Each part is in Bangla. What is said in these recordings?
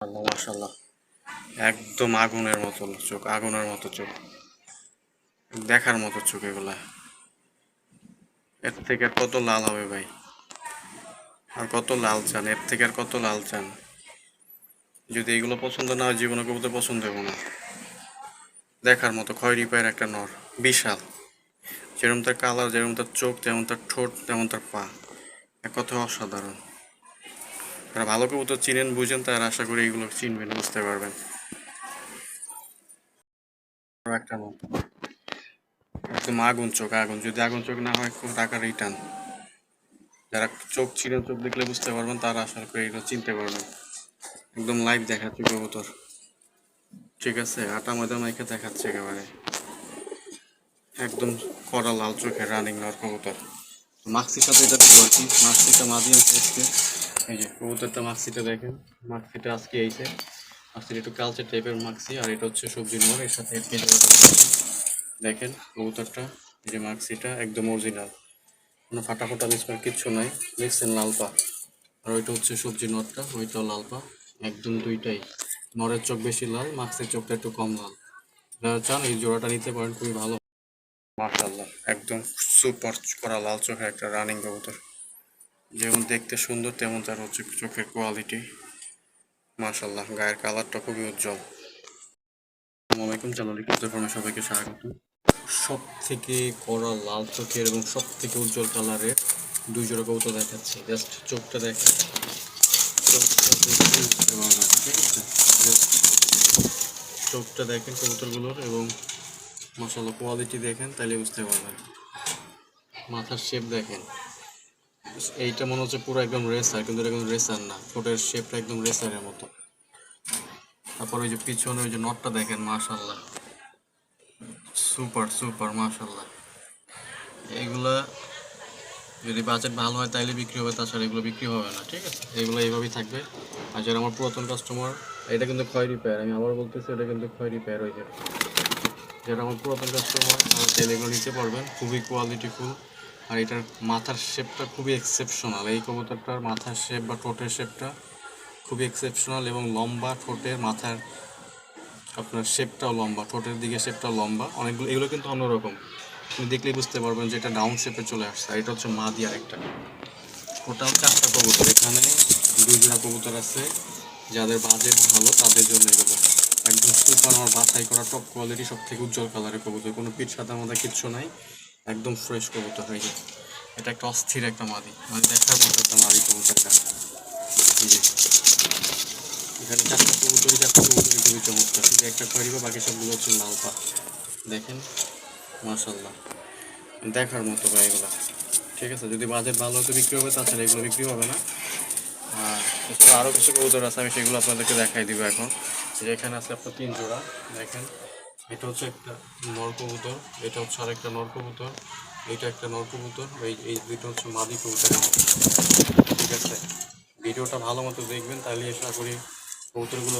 মাশাল্লাহ একদম আগুনের মতো চোখ, আগুনের মতো চোখ। দেখার মতো চোখ এগুলা। এর থেকে আর কত লাল হবে ভাই? আর কত লাল চান? এর থেকে আর কত লাল চান? যদি এগুলো পছন্দ না হয়, জীবনে কবুতর পছন্দ হবে না। দেখার মতো খয়েরি পায়ের একটা নর, বিশাল। যেরকম তার কালার যেরকম তার চোখ, তেমন তার ঠোঁট, তেমন তার পা। এক কথা অসাধারণ। যারা ভালো কবুতর চিনেন, বুঝেন তারা আশা করি এগুলো চিনবেন, বুঝতে পারবেন। একটা একদম আগুন চোখ, আগুন। যদি আগুন চোখ না হয়, খুব টাকা রিটার্ন যারা চোখ চিনেন, চোখ দেখলে বুঝতে পারবেন, তারা আশা করি এগুলো চিনতে পারবেন। একদম লাইভ দেখাচ্ছে কবুতর। ঠিক আছে, আটা ময়দা মাইকে দেখাচ্ছে একেবারে। একদম কড়া, লাল চোখের রানিং নর কবুতর। মাক্সির সাথে এটা কি মাক্সিটা মাঝি আনছে আজকে এই যে কবুতরটা মাক্সিটা দেখেন। মাক্সিটা আজকে এইছে মাক্সিটা একটু কালচার টাইপের মাক্সি, আর এটা হচ্ছে সবজি নর, এর সাথে। দেখেন কবুতরটা, এই যে মাক্সিটা একদম অরিজিনাল কোনো ফাটা ফাটা মিসমার কিচ্ছু নাই দেখছেন লাল পা। আর ওইটা হচ্ছে সবজি নরটা, ওইটাও লাল পা, একদম দুইটাই। নরের চোখ বেশি লাল, মাক্সের চোখটা একটু কম লাল। যারা চান এই জোড়াটা নিতে পারেন, খুবই ভালো। মাশাল্লাহ একদম সুপার করা লাল চোখের একটা রানিং কবুতর। যেমন দেখতে সুন্দর, তেমন তার হচ্ছে চোখের কোয়ালিটি মাশাল্লাহ গায়ের কালারটা খুবই উজ্জ্বল। আসসালামাইকুম কবুতর ফার্মে সবাইকে স্বাগত। সব থেকে কড়া লাল চোখের এবং সব থেকে উজ্জ্বল কালারের দুই জোড়া কবুতর দেখাচ্ছি। জাস্ট চোখটা চোখটা দেখে বুঝতে ঠিক আছে চোখটা দেখেন কবুতরগুলোর এবং মশালা কোয়ালিটি দেখেন তাহলে বুঝতে পারবেন। মাথার শেপ দেখেন। এইটা মনে হচ্ছে পুরো একদম রেসার, কিন্তু এটা একদম রেসার না। ঠোঁটের শেপটা একদম রেসারের মতো। তারপর ওই যে পিছনে ওই যে নটটা দেখেন মাশাল্লাহ সুপার সুপার মাশাল্লাহ এইগুলা যদি বাজেট ভালো হয়, তাইলে বিক্রি হবে, তাছাড়া এগুলো বিক্রি হবে না, ঠিক আছে? এগুলো এইভাবেই থাকবে। আর যারা আমার পুরাতন কাস্টমার এটা কিন্তু ক্ষয় রিপেয়ার আমি আবার বলতেছি, এটা কিন্তু ক্ষয় রিপেয়ার হয়ে যাবে যারা আমার পুরাতন কাস্টমার চাইলে এগুলো নিতে পারবেন। খুবই কোয়ালিটিফুল আর এটার মাথার শেপটা খুবই এক্সেপশনাল এই কবুতরটার মাথার শেপ বা ঠোঁটের শেপটা খুবই এক্সেপশনাল এবং লম্বা ঠোঁটের মাথার আপনার শেপটাও লম্বা, ঠোঁটের দিকে শেপটাও লম্বা। অনেকগুলো এগুলো কিন্তু অন্যরকম। আপনি দেখলেই বুঝতে পারবেন যে এটা ডাউন শেপে চলে আসছে। আর এটা হচ্ছে মা দিয়ে আরেকটা। টোটাল চারটা কবুতর। এখানে দুই জোড়া কবুতর আছে। যাদের বাজেট ভালো, তাদের জন্য এগুলো। একদম সুপার আমার বাছাই করা টপ কোয়ালিটি সব থেকে উজ্জ্বল কালারের কবুতর। কোনো পিঠ সাদা মাদা কিচ্ছু নাই। একদম ফ্রেশ কবুতর হয়ে যায় এটা একটা অস্থির একটা মাদি। মানে দেখার মতো একটা মাদি কবুতরটা। এখানে চারটা কবুতরই চারটা কবুতরই খুবই চমৎকার। শুধু একটা খরিবা বাকি সবগুলো হচ্ছে লাল পা দেখেন মাশাল্লাহ দেখার মতো ভাই এগুলো। ঠিক আছে, যদি বাজেট ভালো হতো বিক্রি হবে, তাছাড়া এগুলো বিক্রি হবে না। আর আরও কিছু কবুতর আছে, আমি সেগুলো আপনাদেরকে দেখাই দিব এখন। এখানে আছে আপনার তিন জোড়া, দেখেন। এটা হচ্ছে একটা নর কবুতর, এটা হচ্ছে আরেকটা নর কবুতর এইটা একটা নর কবুতর, এই এই দুইটা হচ্ছে মাদি কবুতর। ঠিক আছে? ভিডিওটা ভালো মতো দেখবেন, তাহলে আশা করি কবুতরগুলো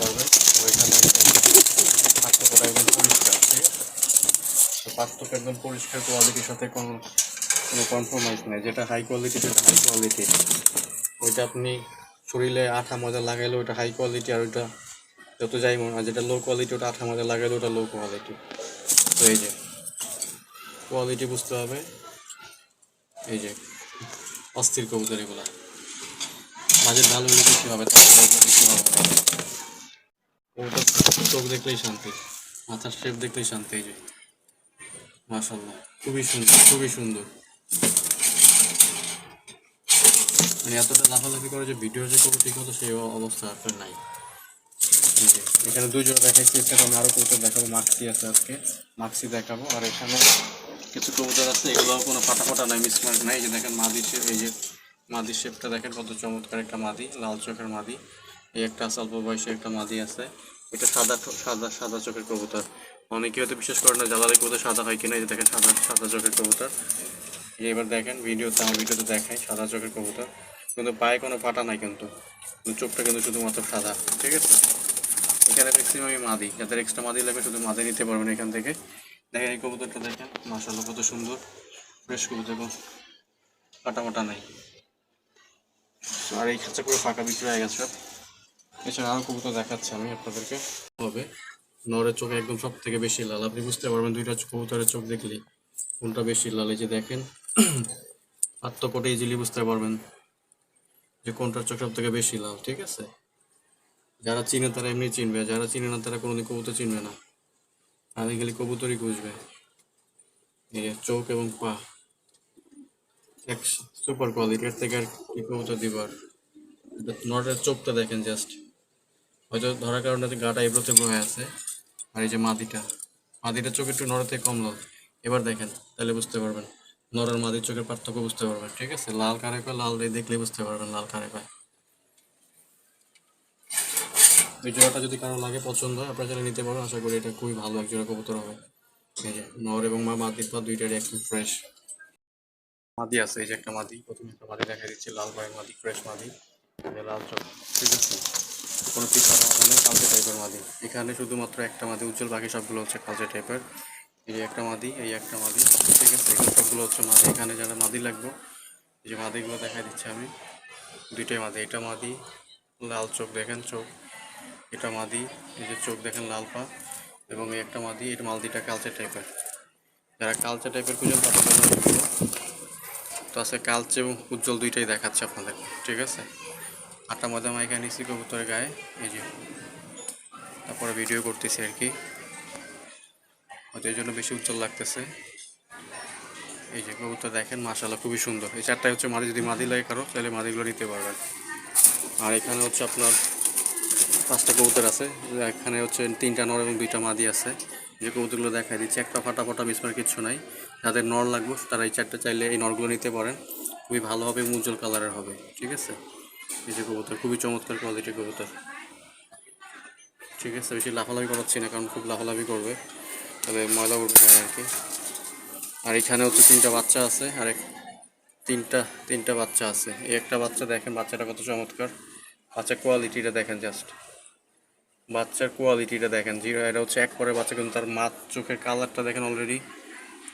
পারবেন। তো এখানে পার্থক্যটা একদম পরিষ্কার, ঠিক আছে? তো পার্থক্য একদম পরিষ্কার কোয়ালিটির সাথে কোনো কোনো কম্প্রোমাইজ নেই, যেটা হাই কোয়ালিটি সেটা হাই কোয়ালিটি ওইটা আপনি শরীরে আঠা মজা লাগাইলে ওটা হাই কোয়ালিটি আর ওইটা যত যাই মনে হয়, যেটা লো কোয়ালিটি ওটা আঠা মজা লাগাইলে, ওটা লো কোয়ালিটি তো এই যে কোয়ালিটি বুঝতে হবে। এই যে, অস্থির কবুতর এগুলা। বাজেট ভালো হলে কিছু হবে হবে। চোখ দেখলেই শান্তি, মাথার শেপ দেখলেই শান্তি, এই যে। মাশাল্লাহ খুবই সুন্দর খুবই সুন্দর। মানে এতটা লাফালাফি করে যে ভিডিও যে করব ঠিক মতো সেই অবস্থা আপনার নাই। এখানে দুই জোড়া দেখাচ্ছি এখানে আমি আরও কবুতর দেখাবো। মাক্সি আছে আজকে। মাক্সি দেখাবো। আর এখানে কিছু কবুতর আছে এগুলো কোনো ফাটা ফাটা নাই, মিসমার্ক নাই। যে দেখেন মাদি শেপ এই যে মাদি শেপটা দেখেন কত চমৎকার একটা মাদি, লাল চোখের মাদি। এই একটা আছে, অল্প বয়সে একটা মাদি আছে। এটা সাদা সাদা সাদা চোখের কবুতর। অনেকে হয়তো বিশ্বাস করে না জ্বালালে কবুতর সাদা হয় কিনা, এই যে দেখেন সাদা সাদা চোখের কবুতর। এবার দেখেন ভিডিওতে আমার ভিডিওতে দেখাই সাদা চোখের কবুতর। কিন্তু পায়ে কোনো ফাটা নাই কিন্তু চোখটা কিন্তু শুধুমাত্র সাদা, ঠিক আছে? এখানে ম্যাক্সিমাম ম্যাক্সিমামই মাদি। যাদের এক্সট্রা মাদি লাগবে শুধু মাদি নিতে পারবেন এখান থেকে। দেখেন এই কবুতরটা দেখেন মাসাল্লাহ কত সুন্দর। ফ্রেশ কবুতর এবং কাটা মাটা নাই। আর এই খাঁচা পুরো ফাঁকা বিক্রি হয়ে গেছে। এছাড়া আরও কবুতর দেখাচ্ছি আমি আপনাদেরকে। হবে। নরের চোখে একদম সব থেকে বেশি লাল। আপনি বুঝতে পারবেন দুইটা কবুতরের চোখ দেখলে কোনটা বেশি লাল। এই যে দেখেন, আত্মকোটে ইজিলি বুঝতে পারবেন যে কোনটার চোখ সব থেকে বেশি লাল, ঠিক আছে? যারা চিনে তারা এমনি চিনবে, যারা চিনে না তারা কোনোদিন কবুতর চিনবে না। আমি গেলে কবুতরই খুঁজবে। চোখ এবং পা। এক সুপার কোয়ালিটি এর থেকে আর কি কবুতর দিব আর। নটের চোখটা দেখেন জাস্ট হয়তো ধরার কারণে গাটা এবড়োতে হয়ে আছে। আর এই যে মাদিটা। মাদিটার চোখ একটু নরের থেকে কম লাল এবার দেখেন, তাহলে বুঝতে পারবেন। নরের মাদির চোখের পার্থক্য বুঝতে পারবেন। ঠিক আছে? লাল কারে কয়, লাল দেখলে বুঝতে পারবেন লাল কারে কয়। এই জোড়াটা যদি কারও লাগে পছন্দ হয়, আপনারা চাইলে নিতে পারেন আশা করি এটা খুবই ভালো এক জোড়া কবুতর হবে। এই যে নর এবং মা মাদির পা দুইটারই একদম ফ্রেশ মাদি আছে, এই যে একটা মাদি। প্রথমে একটা মাদি দেখা দিচ্ছে, লাল পায়ের মাদি ফ্রেশ মাদি। লাল চোখ, ঠিক আছে? কোনো পিছানো হবে না, কালচে টাইপের মাদি। এখানে শুধুমাত্র একটা মাদি উজ্জ্বল, বাকি সবগুলো হচ্ছে কালচে টাইপের এই যে একটা মাদি, এই একটা মাদি, ঠিক আছে? এগুলো সবগুলো হচ্ছে মাদি। এখানে যারা মাদি লাগবে, এই যে মাদিগুলো দেখা দিচ্ছে আমি। দুইটাই মাদি, এটা মাদি, লাল চোখ, দেখেন চোখ। এটা মাদি, এই যে চোখ দেখেন লাল পা, এবং এই একটা মাদি, এটা মালদিটা কালচে টাইপের যারা কালচে টাইপের খুঁজেন, তাদের জন্য তো আজকে কালচে এবং উজ্জ্বল দুইটাই দেখাচ্ছে আপনাদের, ঠিক আছে? আটা ময়দা মাইকা নিচ্ছি কবুতরের গায়ে, এই যে। তারপরে ভিডিও করতেছি আর কি। হয়তো এই জন্য বেশি উজ্জ্বল লাগতেছে। এই যে কবুতর দেখেন মাশাল্লাহ খুবই সুন্দর। এই চারটায় হচ্ছে মাদি, যদি মাদি লাগে কারও, তাহলে মাদিগুলো নিতে পারবেন। আর এখানে হচ্ছে আপনার পাঁচটা কবুতর আছে, এখানে হচ্ছে তিনটা নর এবং দুইটা মাদি আছে। যে কবুতরগুলো দেখাই দিচ্ছি, একটা ফাটা ফাটা মিসমার কিচ্ছু নাই। যাদের নর লাগবে, তারা এই চারটা চাইলে এই নরগুলো নিতে পারেন। খুবই ভালো হবে উজ্জ্বল কালারের হবে, ঠিক আছে? এই যে কবুতর, খুবই চমৎকার কোয়ালিটির কবুতর। ঠিক আছে, বেশি লাফালাফি করাচ্ছি না, কারণ খুব লাফালাফি করবে। তবে ময়লা উঠবে গায়ে আর কি। আর এখানে হচ্ছে তিনটা বাচ্চা আছে, আর এক তিনটা তিনটা বাচ্চা আছে। এই একটা বাচ্চা দেখেন, বাচ্চাটা কত চমৎকার। বাচ্চার কোয়ালিটিটা দেখেন জাস্ট বাচ্চার কোয়ালিটিটা দেখেন। জিরো এটা হচ্ছে এক পরে বাচ্চা, কিন্তু তার মাছ চোখের কালারটা দেখেন অলরেডি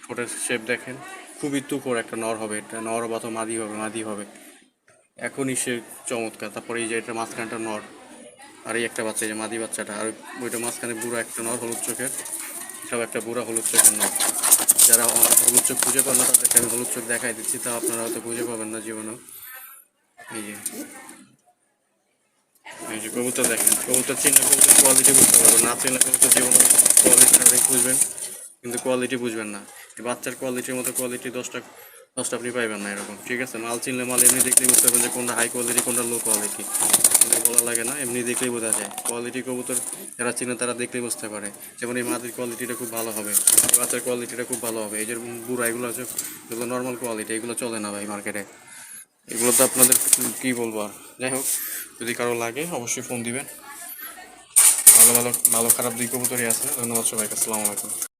ঠোঁটের শেপ দেখেন। খুবই তুকর একটা নর হবে এটা। নর বা তো মাদি হবে মাদি হবে। এখনই সে চমৎকার। তারপরে এই যে এটা মাঝখানটা নর। আর এই একটা বাচ্চা, এই যে মাদি বাচ্চাটা। আর ওইটা মাঝখানে বুড়ো একটা নর, হলুদ চোখের। সব একটা বুড়া হলুদ চোখের নর। যারা হলুদ চোখ খুঁজে পান না, তাদেরকে আমি হলুদ চোখ দেখাই দিচ্ছি। তা আপনারা হয়তো খুঁজে পাবেন না জীবনেও। এই যে। এই কবুতর দেখেন, কবুতর চিনলে কবুতর কোয়ালিটি বুঝতে পারবেন, না চিনলে কবুতর জীবনে কোয়ালিটি বুঝবেন, কিন্তু কোয়ালিটি বুঝবেন না। বাচ্চার কোয়ালিটির মতো কোয়ালিটি দশটা দশটা আপনি পাইবেন না এরকম, ঠিক আছে? মাল চিনলে মাল এমনি দেখলেই বুঝতে পারবেন যে কোনটা হাই কোয়ালিটি কোনটা লো কোয়ালিটি বলা লাগে না, এমনি দেখলেই বোঝা যায়। কোয়ালিটি কবুতর যারা চিনে তারা দেখলেই বুঝতে পারে। যেমন এই মাটির কোয়ালিটিটা খুব ভালো হবে বাচ্চার কোয়ালিটিটা খুব ভালো হবে। এই যে বুড়া, এগুলো আছে এগুলো নর্মাল কোয়ালিটি এগুলো চলে না ভাই মার্কেটে এগুলো তো আপনাদের কি বলব আর? যাই হোক, যদি কারও লাগে, অবশ্যই ফোন দিবেন। ভালো ভালো ভালো খারাপ দুই কবুতরই আছে। ধন্যবাদ সবাইকে, আসসালামু আলাইকুম।